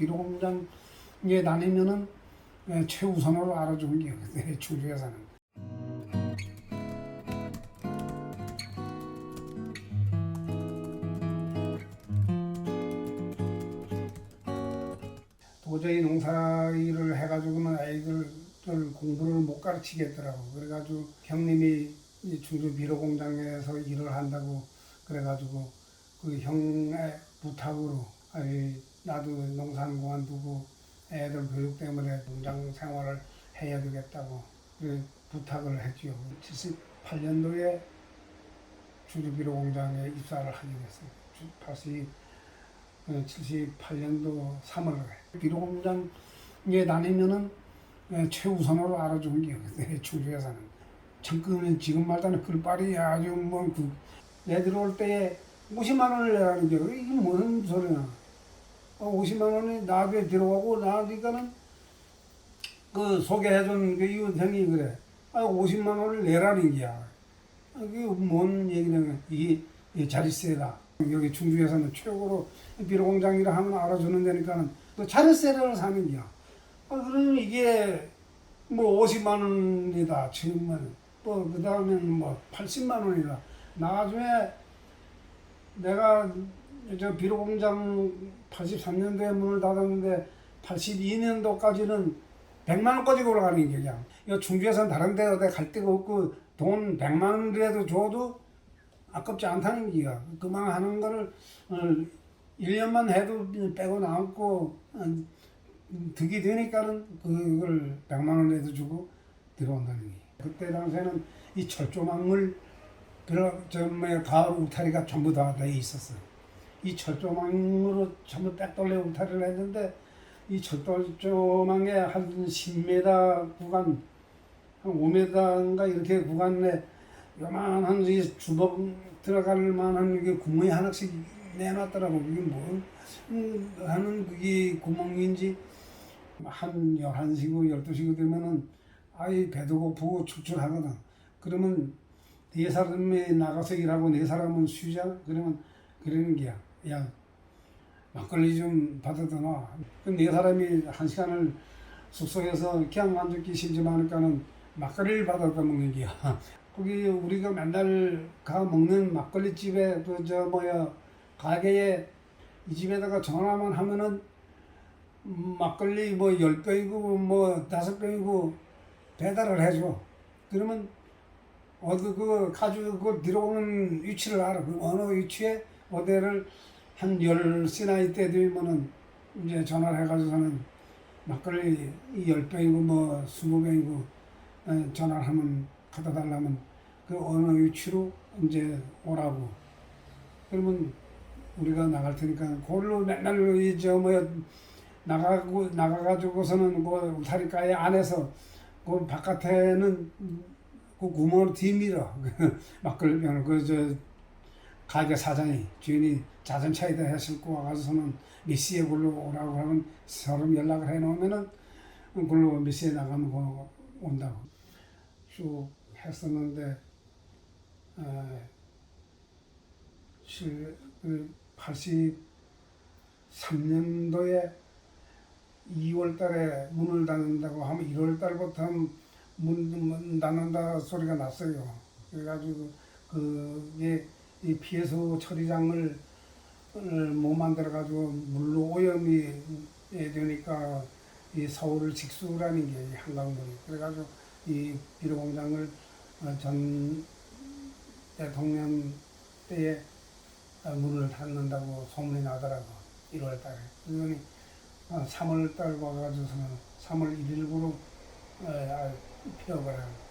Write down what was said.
비료 공장에 다니면은 예, 최우선으로 알아주는 게 그때 충주에서는. 도저히 농사 일을 해가지고는 아이들을 공부를 못 가르치겠더라고. 그래가지고 형님이 이 충주 비료 공장에서 일을 한다고 그래가지고 그 형의 부탁으로 나도 농사는 그만두고 애들 교육 때문에 공장 생활을 해야 되겠다고 그 부탁을 했지요. 78년도에 충주 비료 공장에 입사를 하게 됐어요. 주- 다시 78년도 3월에 비료 공장에 다니면은 예, 최우선으로 알아주는 게 그때 충주에서는 잠깐은 지금 말다는 글빨이 아주 뭐그 내 들어올 때에 50만 원을 내라는 게 이게 무슨 소리야? 어, 50만 원이 나한테 들어가고 나니까는 그 소개해준 그 이웃 형이 그래. 아 50만 원을 내라는 게야. 아, 그게 뭔 얘기냐면 이게 이 자릿세다. 여기 충주에서는 최고로 비료공장이라 하면 알아주는 데니까는 또 자릿세를 사는 게야. 아, 그러면 이게 뭐 50만 원이다 치면 또그 다음에는 뭐 80만 원이다. 나중에 내가 저 비료 공장 83년도에 문을 닫았는데 82년도까지는 100만 원까지 올라가는 게 그냥. 이 충주에서는 다른 데 어디 갈 데가 없고 돈 100만 원이라도 줘도 아깝지 않다는 기가. 그만 하는 거를 어, 1년만 해도 빼고 남고 어, 득이 되니까는 그걸 100만 원에도 주고 들어온다는 게. 그때 당시에는 이 철조망을 들어 저 뭐야 가을 울타리가 전부 다 돼 있었어요. 이 철조망으로 전부 빽돌려 울타리를 했는데 이 철조망에 한 10m 구간 한 5m인가 이렇게 구간에 요만한 이 주먹 들어갈 만한 이게 구멍이 하나씩 내놨더라고. 이게 뭐 음, 하는 그게 구멍인지 한 11시고 12시고 되면은 아이 배도 고프고 출출하거든. 그러면 네 사람이 나가서 일하고 네 사람은 쉬자. 그러면 그러는 게야. 야 막걸리 좀 받아다 놔. 그럼 네 사람이 한 시간을 숙소에서 그냥 만족기 심지 않으니까는 막걸리를 받아다 먹는 게야. 거기 우리가 맨날 가 먹는 막걸리 집에 그 저 뭐야 가게에 이 집에다가 전화만 하면은 음, 막걸리 뭐 열 병이고 뭐 다섯 병이고 배달을 해줘. 그러면 어디 그 가지고 그 들어오는 위치를 알아. 그 어느 위치에 어디를 한 열시나 이때 되면은 이제 전화를 해가지고서는 막걸리 열 병이고 뭐 스무 병이고 어, 전화를 하면 갖다 달라면 그 어느 위치로 이제 오라고. 그러면 우리가 나갈 테니까 그걸로 맨날 이저 뭐야 나가고 나가가지고서는 그 울타리가에 안에서 그 바깥에는 그 구멍을 뒤밀어 막걸리 병을 그저 가게 사장이 주인이 자전차에다 해싣고 와가지고서는 몇 시에 걸로 오라고 하면 서로 연락을 해 놓으면은 걸로 몇 시에 나가면 그 온다고 쭉 했었는데 어, 실, 그 83년도에 2월 달에 문을 닫는다고 하면 1월 달부터 문, 문 닫는다 소리가 났어요. 그래가지고 그게 이 피해서 처리장을 못 만들어 가지고 물로 오염이 되니까 이 서울을 직수라는 게 한강물이 그래가지고 이 비료 공장을 어, 전 대통령 때에 문을 닫는다고 소문이 나더라고 1월 달에 그러니 3월 달 와가지고서는 3월 1일부로 피워버려요.